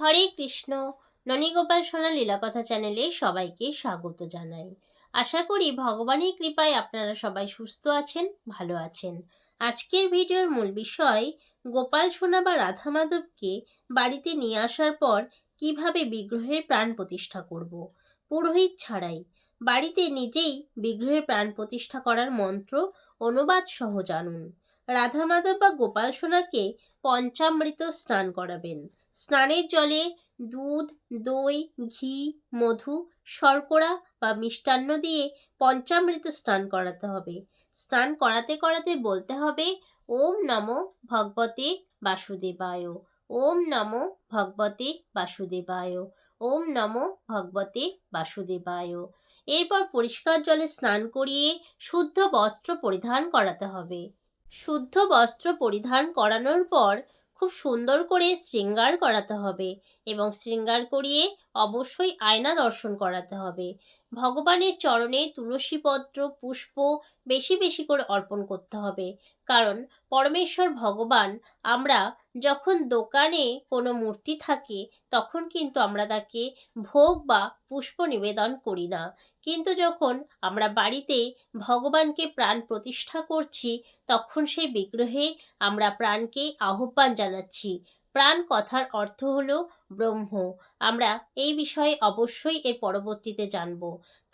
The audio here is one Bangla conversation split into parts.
হরে কৃষ্ণ। ননীগোপাল সোনা লীলাকথা চ্যানেলে সবাইকে স্বাগত জানাই। আশা করি ভগবানের কৃপায় আপনারা সবাই সুস্থ আছেন, ভালো আছেন। আজকের ভিডিওর মূল বিষয়, গোপাল সোনা বা রাধা মাধবকে বাড়িতে নিয়ে আসার পর কীভাবে বিগ্রহের প্রাণ প্রতিষ্ঠা করব, পুরোহিত ছাড়াই। বাড়িতে নিজেই বিগ্রহের প্রাণ প্রতিষ্ঠা করার মন্ত্র, অনুবাদ সহ জানুন। রাধা মাধব বা গোপাল সোনাকে পঞ্চামৃত স্নান করাবেন। স্নানের জলে দুধ, দই, ঘি, মধু, শর্করা বা মিষ্টান্ন দিয়ে পঞ্চামৃত স্নান করাতে হবে। স্নান করাতে করাতে বলতে হবে, ওম নমো ভগবতে বাসুদেবায়, ওম নমো ভগবতে বাসুদেবায়, ওম নমো ভগবতে বাসুদেবায়। এরপর পরিষ্কার জলে স্নান করিয়ে শুদ্ধ বস্ত্র পরিধান করাতে হবে। শুদ্ধ বস্ত্র পরিধান করানোর পর খুব সুন্দর করে শৃঙ্গার করাতে হবে এবং শৃঙ্গার করিয়ে অবশ্যই আয়না দর্শন করাতে হবে। ভগবানের চরণে তুলসীপত্র, পুষ্প বেশি বেশি করে অর্পণ করতে হবে। কারণ পরমেশ্বর ভগবান আমরা যখন দোকানে কোনো মূর্তি থাকে তখন কিন্তু আমরা তাকে ভোগ বা পুষ্প নিবেদন করি না। কিন্তু যখন আমরা বাড়িতে ভগবানকে প্রাণ প্রতিষ্ঠা করছি, তখন সেই বিগ্রহে আমরা প্রাণকে আহ্বান জানাচ্ছি। প্রাণ কথার অর্থ হলো ব্রহ্ম। আমরা এই বিষয়ে অবশ্যই এর পরবর্তীতে জানব।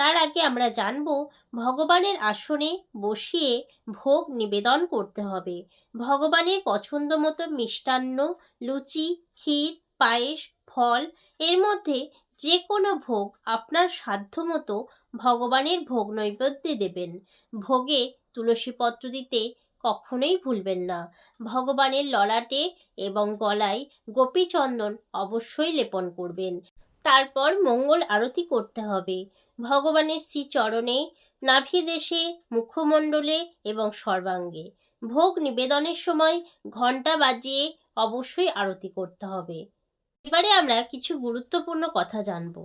তার আগে আমরা জানব, ভগবানের আসনে বসিয়ে ভোগ নিবেদন করতে হবে। ভগবানের পছন্দ মতো মিষ্টান্ন, লুচি, ক্ষীর, পায়েস, ফল, এর মধ্যে যে কোনো ভোগ আপনার সাধ্যমতো ভগবানের ভোগ নৈবেদ্যে দেবেন। ভোগে তুলসীপত্র দিতে কখনোই ভুলবেন না। ভগবানের ললাটে এবং গলায় গোপীচন্দন অবশ্যই লেপন করবেন। তারপর মঙ্গল আরতি করতে হবে। ভগবানের শ্রীচরণে, নাভিদেশে, মুখমণ্ডলে এবং সর্বাঙ্গে ভোগ নিবেদনের সময় ঘণ্টা বাজিয়ে অবশ্যই আরতি করতে হবে। এবারে আমরা কিছু গুরুত্বপূর্ণ কথা জানব।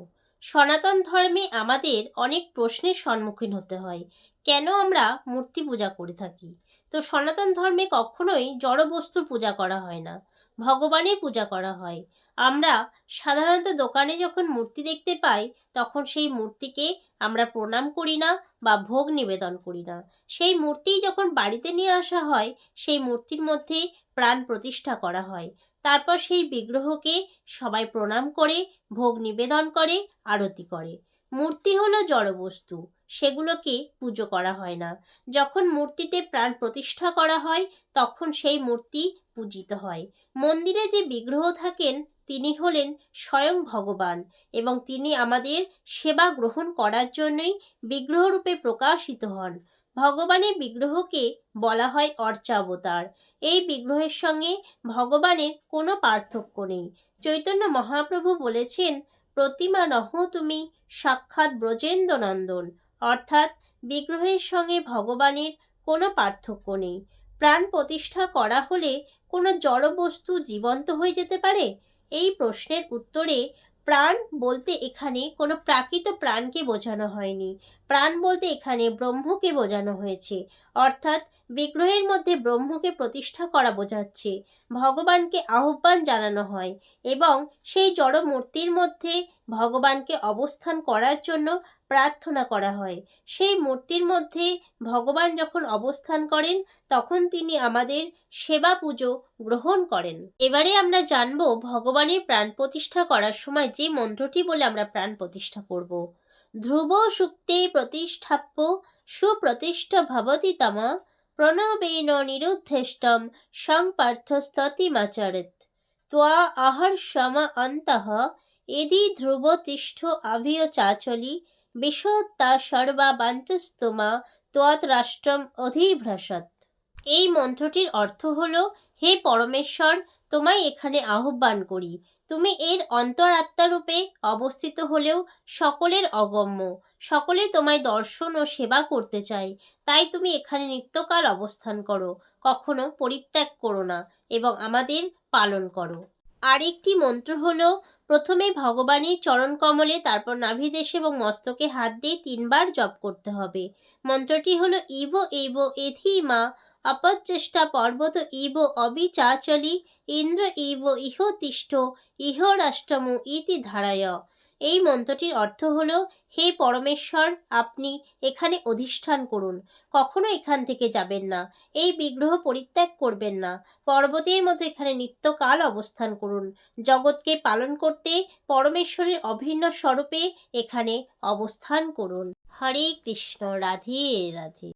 সনাতন ধর্মে আমাদের অনেক প্রশ্নের সম্মুখীন হতে হয়। কেন আমরা মূর্তি পূজা করে থাকি? তো সনাতন ধর্মে কখনোই জড়বস্তুর পূজা করা হয় না। ভগবানের পূজা করা হয়। আমরা সাধারণত দোকানে যখন মূর্তি দেখতে পাই, তখন সেই মূর্তিকে আমরা প্রণাম করি না বা ভোগ নিবেদন করি না। সেই মূর্তিই যখন বাড়িতে নিয়ে আসা হয়, সেই মূর্তির মধ্যে প্রাণ প্রতিষ্ঠা করা হয়। তারপর সেই বিগ্রহকে সবাই প্রণাম করে, ভোগ নিবেদন করে, আরতি করে। মূর্তি হলো জড়বস্তু, সেগুলোকে পুজো করা হয় না। যখন মূর্তিতে প্রাণ প্রতিষ্ঠা করা হয়, তখন সেই মূর্তি পূজিত হয়। মন্দিরে যে বিগ্রহ থাকেন তিনি হলেন স্বয়ং ভগবান এবং তিনি আমাদের সেবা গ্রহণ করার জন্যই বিগ্রহরূপে প্রকাশিত হন। ভগবানের বিগ্রহকে বলা হয় অর্চাবতার। এই বিগ্রহের সঙ্গে ভগবানের কোনো পার্থক্য নেই। চৈতন্য মহাপ্রভু বলেছেন, প্রতিমা নহ তুমি, সাক্ষাৎ ব্রজেন্দ্রনন্দন। অর্থাৎ বিগ্রহের সঙ্গে ভগবানের কোনো পার্থক্য নেই। প্রাণ প্রতিষ্ঠা করা হলে কোনো জড়বস্তু জীবন্ত হয়ে যেতে পারে? এই প্রশ্নের উত্তরে প্রাণ বলতে এখানে কোনো প্রাকৃত প্রাণকে বোঝানো হয়নি। প্রাণ বলতে এখানে ব্রহ্মকে বোঝানো হয়েছে। অর্থাৎ বিগ্রহের মধ্যে ব্রহ্মকে প্রতিষ্ঠা করা বোঝাচ্ছে। ভগবানকে আহ্বান জানানো হয় এবং সেই জড় মূর্তির মধ্যে ভগবানকে অবস্থান করার জন্য প্রার্থনা করা হয়। সেই মূর্তির মধ্যে ভগবান যখন অবস্থান করেন, তখন তিনি আমাদের সেবা পুজো গ্রহণ করেন। এবারে আমরা জানব ভগবানের প্রাণ প্রতিষ্ঠা করার সময় যে মন্ত্রটি বলে আমরা প্রাণ প্রতিষ্ঠা করব। ধ্রুব সুক্তে প্রতিষ্ঠাপ্য সুপ্রতিষ্ঠ ভবতি তমা প্রণবেন নিরুদ্ধেষ্টম সংপার্থস্ততিমাচরেত ত্বা আহার সম অন্তঃ এদি ধ্রুব তিষ্ঠ আভিয় চাচলি বিশত্তা সর্বা বাঞ্চস্তমা ত্বৎ রাষ্ট্রম অধিভ্রসৎ এই মন্ত্রটির অর্থ হল, হে পরমেশ্বর, তোমায় এখানে আহ্বান করি। তুমি এর অন্তরাত্মারূপে অবস্থিত হলেও সকলের অগম্য। সকলে তোমায় দর্শন ও সেবা করতে চায়। তাই তুমি এখানে নিত্যকাল অবস্থান করো। কখনো পরিত্যাগ করো না এবং আমাদের পালন করো। আরেকটি মন্ত্র হল, প্রথমে ভগবানের চরণ কমলে তারপর নাভিদেশে এবং মস্তকে হাত দিয়ে তিনবার জপ করতে হবে। মন্ত্রটি হলো, ইব এব এথি মা, অপচেষ্টা পর্বত ইব অবিচাচলি, ইন্দ্র ইব ইহ তিষ্ঠ, ইহ রাষ্ট্রমু ইতি ধারায়। এই মন্ত্রটির অর্থ হলো, হে পরমেশ্বর, আপনি এখানে অধিষ্ঠান করুন। কখনো এখান থেকে যাবেন না। এই বিগ্রহ পরিত্যাগ করবেন না। পর্বতের মতো এখানে নিত্যকাল অবস্থান করুন। জগৎকে পালন করতে পরমেশ্বরের অভিন্ন স্বরূপে এখানে অবস্থান করুন। হরে কৃষ্ণ, রাধে রাধে।